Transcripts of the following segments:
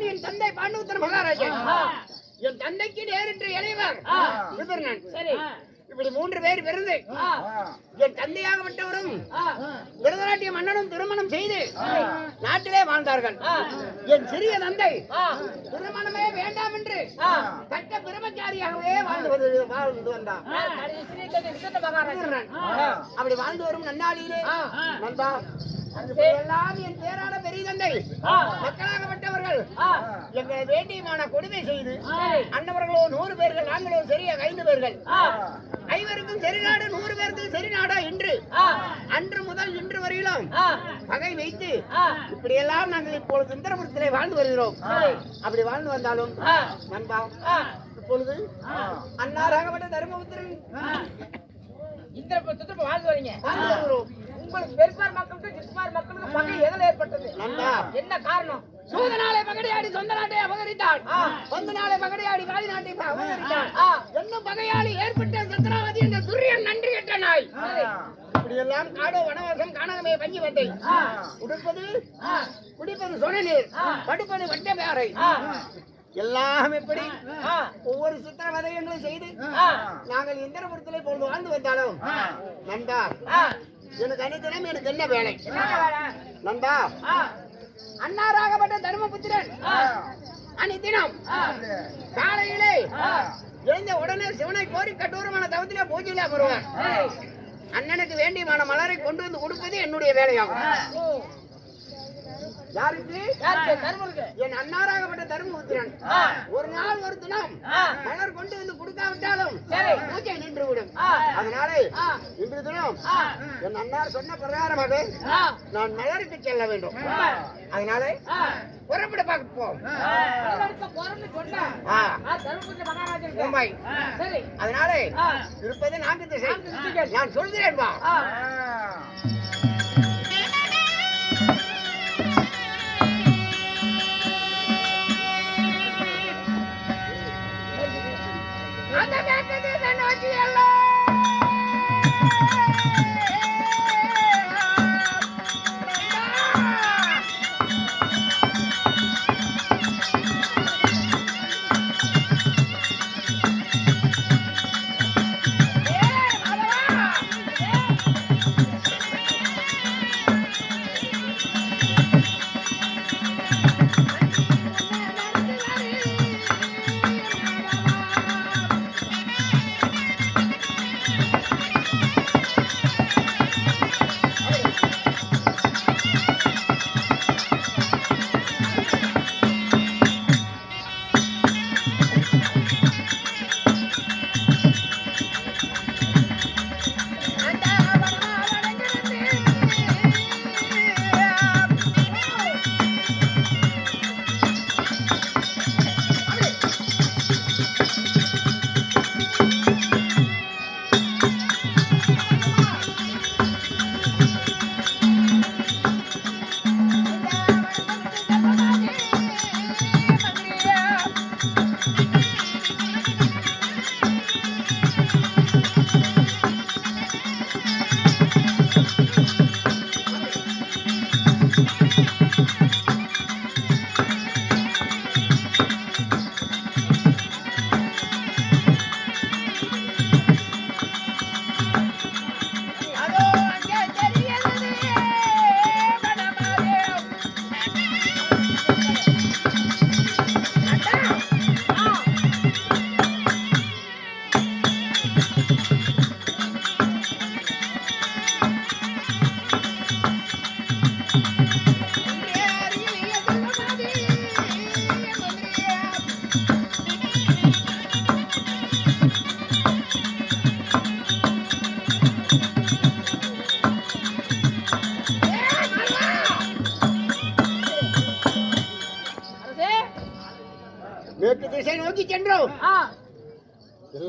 நான் என் தந்தை பாண்டவத்தன மகாராஜன். என் தந்தைக்கு நேரிட்டு இளையவர் விதுரன் சரி. இப்படி மூன்று பேர் பிறந்து என் தந்தையாகப்பட்டவரும் விரதநாட்டிய மன்னனும் திருமணம் செய்து நாட்டிலே வாழ்ந்தார்கள். என் சிறிய தந்தை திருமணமே வேண்டாம் என்று கட்ட பிரம்மச்சாரியாகவே வாழ்ந்து வாழ்ந்து வந்தார் விதுரன். அப்படி வாழ்ந்து வரும் நன்னாளியிலே எல்லாம் என் பேரான பெரிய தந்தை. மக்களாகப்பட்டவர்கள். எங்களை வேண்டியமான கொடுமை செய்து அன்னவர்களோ நூறு பேர்கள் நாங்களோ சரியா ஐந்து பேர்கள். ஐவருக்கும் செரிநாடு நூறு பேருக்கு செரிநாடா என்று அன்று முதல் இன்று வரையிலும் பகை வைத்து இப்படியெல்லாம் நாங்கள் இப்பொழுது இந்திரபுரத்திலே வாழ்ந்து வருகிறோம். அப்படி வாழ்ந்து வந்தாலும் நண்பா இப்பொழுது அன்னாராகப்பட்ட தர்மபுத்திரன் இந்த வாழ்ந்து வரீங்க. மக்களுக்கு சிறுமார் மக்களுக்கு பகை எதில் ஏற்பட்டது? என்ன காரணம்? சூத நாளை பகடையாடி சொந்த நாட்டை அபகரித்தான் சொந்த நாளை பகடையாடி வாதி நாட்டை அபகரித்தான் என்னும் பகையாளி ஏற்பட்ட சத்ராவதி என்ற துரியன் நன்றி கெட்ட நாய் இப்படியெல்லாம் காடோ வனவாசம் காணகமே பஞ்சு வந்தை உடுப்பது குடிப்பது சொன நீர் படுப்பது வட்ட பேரை எல்லாம் எப்படி? ஒவ்வொரு சித்திரவதையங்களும் செய்து நாங்கள் இந்திரபுரத்திலே போல் வாழ்ந்து வந்தாலும் நண்பா எனக்கு அனைத்தினம் எனக்கு என்ன வேலை? நண்பா. அன்னாராகப்பட்ட தர்மபுத்திரன். அனித்தினம் காலையிலே எழுந்த உடனே சிவனை கோரி கட்டூரமான தவத்திலே பூஜையிலே வருவார். அண்ணனுக்கு வேண்டியமான மலரை கொண்டு வந்து கொடுப்பது என்னுடைய வேலையாகும். யாருக்கு? தருமருக்கு என் அன்னாராகப்பட்ட தர்மபுத்திரன். ஒரு நாள் ஒரு தினம் மலர் கொண்டு வந்து கொடுக்காவிட்டாலும் பூஜை நின்று விடும் அதனால இன்று தினம் என் அன்னார் சொன்ன பிரகாரமாக நான் மலருக்கு செல்ல வேண்டும். அதனால புறப்பட மும்பை. சரி. அதனால இருப்பது நான்கு திசை. நான் சொல்கிறேன் அந்த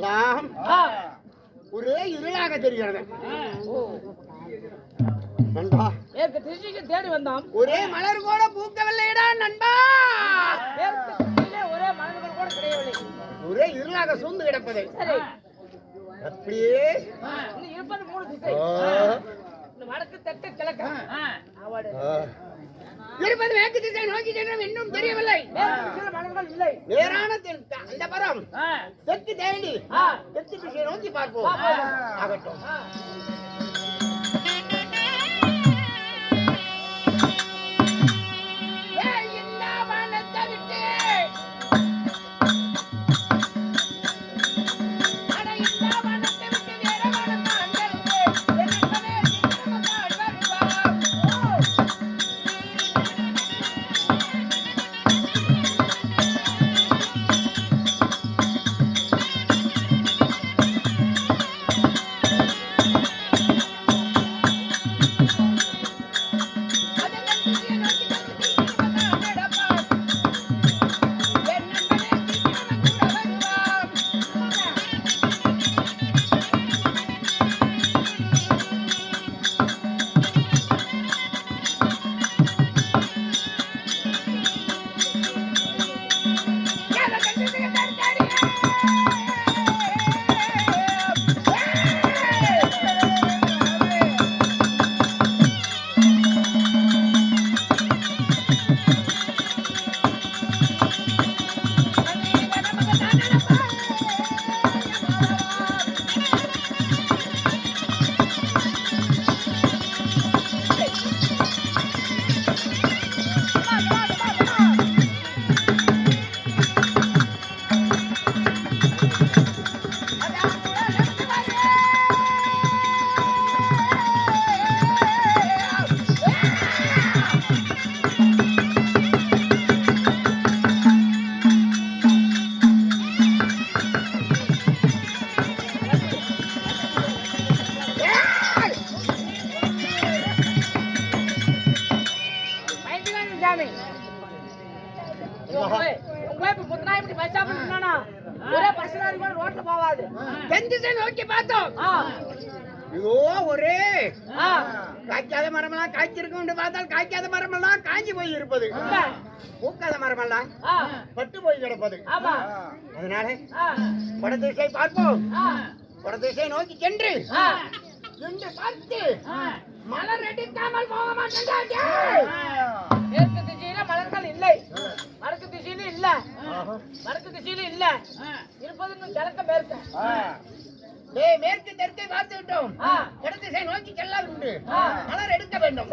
எல்லாம் ஒரே இருளாக தெரிகிறது. நண்பா. தேடி வந்தோம். ஒரே மலர் கூட பூக்கவில்லைடா நண்பா. ஒரே மனிதர்கள் கூட கிடையவில்லை. ஒரே இருளாக சூழ்ந்து கிடப்பது. அப்படியே. இருப்பது மூணு திசை. வடக்கு தெற்கு கிழக்கு. இருப்பது மேற்கு திசை நோக்கி சென்றும் இன்னும் தெரியவில்லை. மேற்கு திசையில மலர்கள் இல்லை. நேரான தென் அந்த பரம் ஆ, தெற்கு தேண்டி ஆ, தெற்கு திசை நோக்கி பார்ப்போம். பார்ப்போம். ஆகட்டும். காய்க்காத மரமெல்லாம் காய்ச்சிருக்கும் என்று பார்த்தால் காய்க்காத மரமெல்லாம் காஞ்சி போய் இருப்பது. பூக்காத மரமெல்லாம் பட்டு போய் கிடப்பது. அதனால ஆ, வடதிசை பார்ப்போம். ஆ, வடதிசை நோக்கி சென்று என்று பார்த்து. மலர் எடுக்காமல் போக மாட்டேன் திசையில மலர்கள் இல்லை. வடக்கு திசையில இல்ல. வடக்கு திசையில இல்ல. இருப்பது கிழக்க மேற்க. டேய் மேற்கு தெற்கை பார்த்து விட்டோம். வடதிசை நோக்கி செல்ல உண்டு. மலர் எடுக்க வேண்டும்.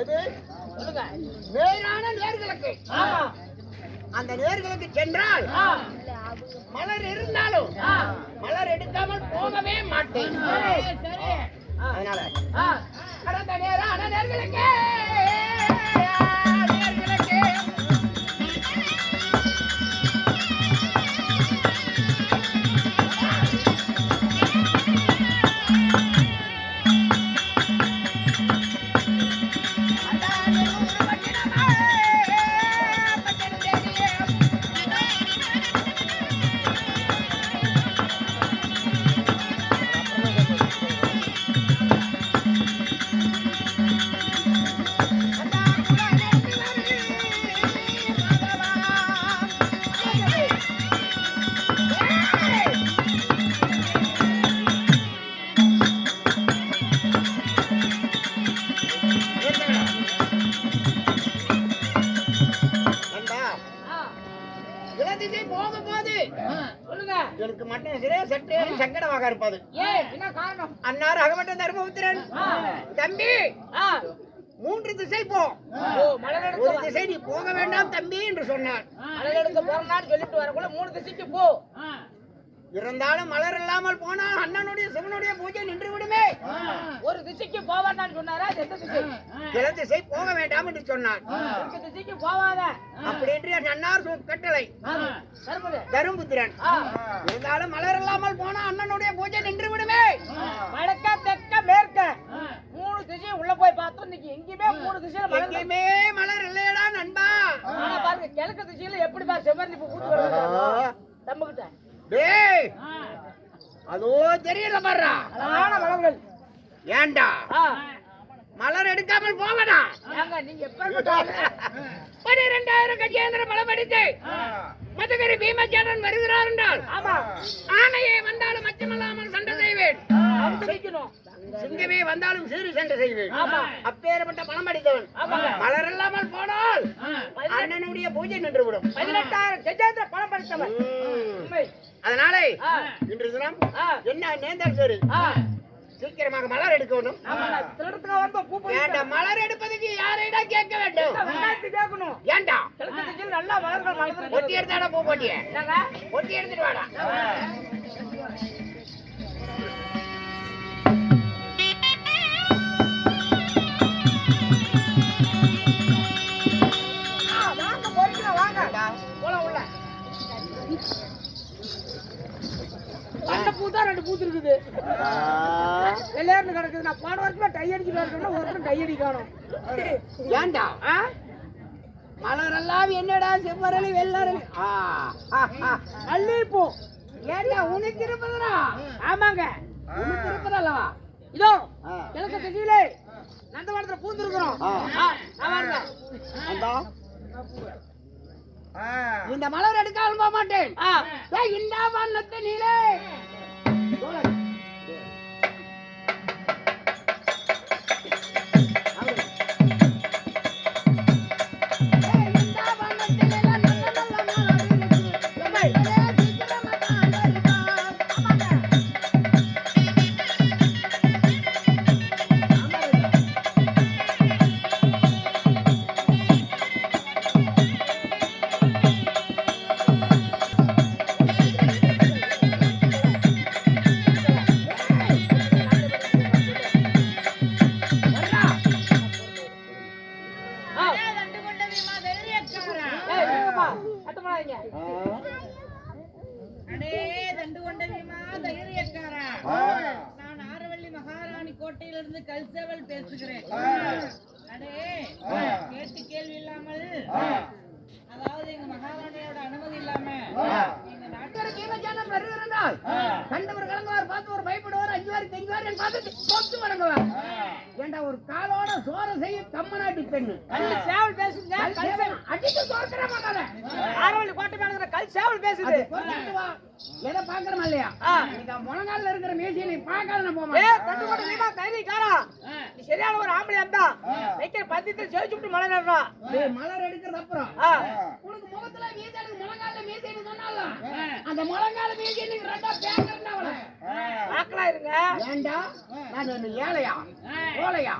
எது? நேரான நேர்களுக்கு. அந்த நேர்களுக்கு சென்றால். மலர் இருந்தாலும். மலர் எடுக்காமல் போகவே மாட்டேன். அதனால. கடந்த நேரான நேர்களுக்கு நேர்களுக்கு. எனக்கு மட்டும் சிறிய சற்று சங்கடமாக இருப்பது. அன்னார் அகமட்ட தர்மபுத்திரன். தம்பி. மூன்று திசை போ. ஒரு திசை நீ போக வேண்டாம் தம்பி என்று சொன்னார். மலர் எடுக்க போறனான்னு சொல்லிட்டு வரக்குள்ள மூணு திசைக்கு போ. இருந்தாலும் மலர் இல்லாமல் போனால் அண்ணனுடைய சிவனுடைய பூஜை நின்று விடுமே. ஒரு திசைக்கு போவான்னு சொன்னாரா? எந்த திசை. கிழ திசை போக வேண்டாம் என்று சொன்னார் திசைக்கு போவாத. அப்படி என்று என் அன்னார் சொல் கட்டளை தரும்புத்திரன். இருந்தாலும் மலர் இல்லாமல் போனா அண்ணனுடைய பூஜை நின்று விடுமே. வடக்க தெற்க மேற்க. மூணு திசை உள்ள போய் பார்த்தோம். இன்னைக்கு எங்கேயுமே மூணு திசையில. எங்கேயுமே மலர் இல்லையடா நண்பா. பாருங்க கிழக்கு திசையில எப்படி பா செவ்வரளி பூ பூத்து வருது? தம்புகிட்ட டேய்! அதோ தெரியல பாடுறா அழகான மலர்கள். ஏண்டா. மலர் எடுக்காமல் ஏங்க நீங்க பனிரெண்டாயிரம் கஜேந்திர மலம் அடித்து மதுகரி பீமச்சேரன் வருகிறார் என்றால். ஆமா சிங்கமே வந்தாலும் சீறி சண்டை செய்வேன். அப்பேற்பட்ட பலம் அடித்தவன். மலர் இல்லாமல் போனால் அண்ணனுடைய பூஜை நின்று விடும் பதினெட்டாயிரம் கஜேந்திர பணம் படித்தவன் அதனாலே. இன்று தினம். என்ன நேர்ந்தால் சரி. சீக்கிரமாக மலர் பூ போய் ஏண்டா மலர் எடுப்பதற்கு யாரைடா கேட்க வேண்டும்? கேட்கணும். ஏண்டா? நல்லா மலர்கள் ஒட்டி மலர்ந்து எடுத்தாடா பூ போட்டிய? ஒட்டி எடுத்துட்டு வாடா. நான் போன வருஷம் டை அடிச்சுட்டு இருக்கேன்னா ஒரு வருஷம் டை அடி காணும். ஏண்டா? ஆ? மலர் எல்லாம் என்னடா செவ்வரளி வெள்ளரளி. மல்லிகைப்பூ. ஏண்டா உனக்கு இருப்பதுடா? ஆமாங்க. உனக்கு இருப்பதல்லவா? இதோ. கிழக்கு திசையிலே நந்தவனத்துல பூந்துருக்குறோம். ஆ. ஆமாங்க அந்தா. இந்த மலர் எடுக்காமல் போக மாட்டேன். இந்த வண்ணத்து நீலே. மகாராணி கோட்டையிலிருந்து கல்சேவல் பேசுகிறேன். அடே கேட்டு கேள்வி இல்லாமல் அதாவது எங்க மகாராணியோட அனுமதி இல்லாம நாட்டு. கண்டவர் கலங்குவார் பார்த்து ஒரு பயப்படுவார் அஞ்சுவார் பார்த்து தொட்டு வணங்குவார். ஏண்டா ஒரு காலோட சோறு செய்ய கம்மநாட்டி பெண்ணு. கல் சேவல் பேசுங்க கல் கல் சேவல் அடிச்சு தோற்கிற மகள ஆரவள்ளி கோட்டை மேல கல் சேவல் பேசுது. எதை பாக்குறோமா இல்லையா? முழங்கால இருக்கிற மேசியை நீ பார்க்காத நான் போக ஏ மாட்டேன் தண்டு கொண்ட வீமா தைரியக்காரா சரியான ஒரு ஆம்பளை இருந்தா வைக்கிற பத்தியத்தில் ஜெயிச்சு விட்டு மழை நடுறா டேய், மலர் எடுக்கிறது அப்புறம். உனக்கு முகத்துல மீசை எனக்கு முழங்கால மீசைன்னு சொன்னால அந்த அந்த முழங்கால மீதி இன்னைக்கு ரெண்டா பேக்கறேன் அவளை. பார்க்கலாம் இருங்க. ஏண்டா? நான் ஏழையா? கோலையா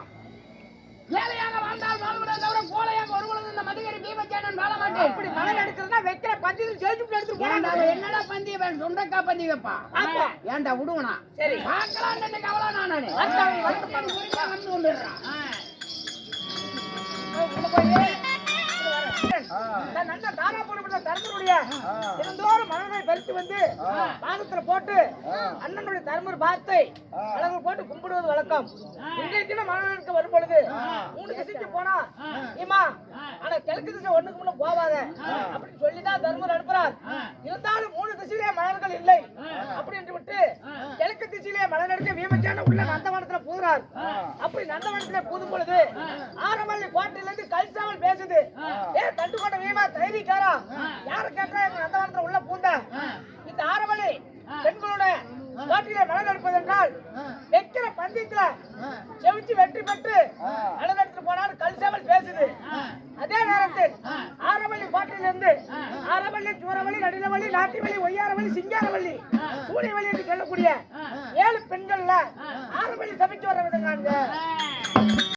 ஏழையாக வாழ்ந்தால் வாழ்வதை தவிர கோலையாக ஒரு பொழுது இந்த மதுகரி பீமச்சேனன் வாழ மாட்டேன். இப்படி மலர் எடுக்கிறதுனா வைக்கிற பஞ்சத்தில் ஜெயிச்சு ஏண்டா போறாங்க என்னடா பந்தி அவன் சுண்டக்கா பந்தி வைப்பா. ஏண்டா விடுவனா? சரி. பார்க்கலாம் அவளா நானே தன் நல்ல தாரா எடுத்து வந்து பாதத்துல போட்டு அண்ணனுடைய தருமர் பாத்தை அழகு போட்டு கும்பிடுவது வழக்கம். இன்றைய தினம் மலர்களுக்கு வரும் பொழுது மூணு திசைக்கு போனா ஏமா ஆனா கிழக்கு திசை ஒண்ணுக்கு முன்ன போவாத. அப்படின்னு சொல்லிதான் தருமர் அனுப்புறார். இருந்தாலும் மூணு திசையிலே மலர்கள் இல்லை. அப்படின்னு விட்டு கிழக்கு திசையிலே மலர் எடுக்க வீமச்சான உள்ள நந்தவனத்துல பூதுறார். அப்படி நந்தவனத்துல பூதும் பொழுது ஆரமல்லி கோட்டையில இருந்து கல்சாமல் பேசுது. ஏ கொண்ட வீமா தைரிக்காரா யாரு கேட்டா எங்க நந்தவனத்துல உள்ள பூந்த? இந்த ஆரமல்லி பெண்களோட கோட்டையில மலர் எடுப்பது என்றால் வைக்கிற பந்தயத்துல செவிச்சு வெற்றி பெற்று எடுத்து போனாலும் கல்சாமல் பேசுது. அதே நேரத்தில் ஆரவள்ளி கோட்டையிலிருந்து ஆரவள்ளி சூரவள்ளி நடிலவள்ளி நாட்டிவள்ளி ஒய்யாரவள்ளி சிங்காரவள்ளி சூரியவள்ளி என்று சொல்லக்கூடிய ஏழு பெண்கள்ல ஆரவள்ளி சமைச்சு வர விடுங்க